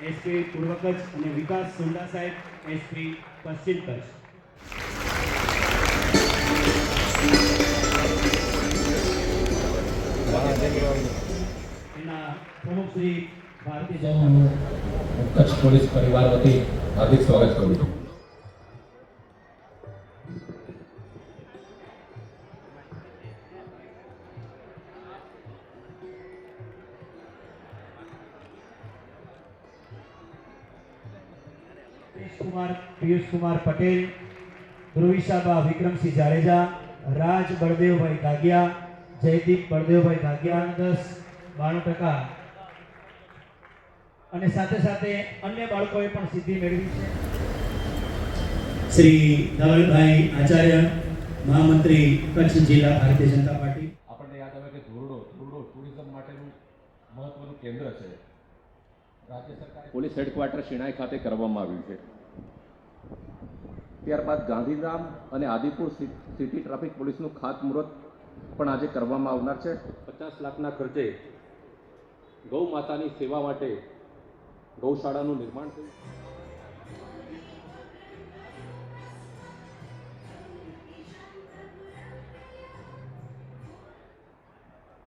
SP પૂર્વ કચ્છ અને વિકાસ સુંડા સાહેબ એસપી પશ્ચિમ કચ્છ એના પ્રમુખ શ્રી ભારતીય જન કચ્છ પોલીસ પરિવાર વતી હાર્દિક સ્વાગત કરું છું કુમાર પિયુષ કુમાર પટેલ ધ્રુવિશાબા વિક્રમસિંહ જાડેજા રાજ બળદેવભાઈ ગાગિયા જયદીપ બળદેવભાઈ ગાગિયા દસ બાણું ટકા. અને સાથે સાથે અન્ય બાળકોએ પણ સિદ્ધિ મેળવી છે. શ્રી ધવલભાઈ આચાર્ય મહામંત્રી કચ્છ જિલ્લા ભારતીય જનતા પાર્ટી. આપણને યાદ આવે કે ધોરડો ધોરડો ટુરિઝમ માટેનું મહત્વનું કેન્દ્ર છે. પોલીસ હેડક્વાર્ટર શિણાઈ ખાતે કરવામાં આવ્યું છે. ત્યારબાદ ગાંધીધામ અને આદિપુર સિટી ટ્રાફિક પોલીસનું ખાતમુહૂર્ત પણ આજે કરવામાં આવનાર છે. પચાસ લાખના ખર્ચે ગૌ માતાની સેવા માટે ગૌશાળાનું નિર્માણ થયું.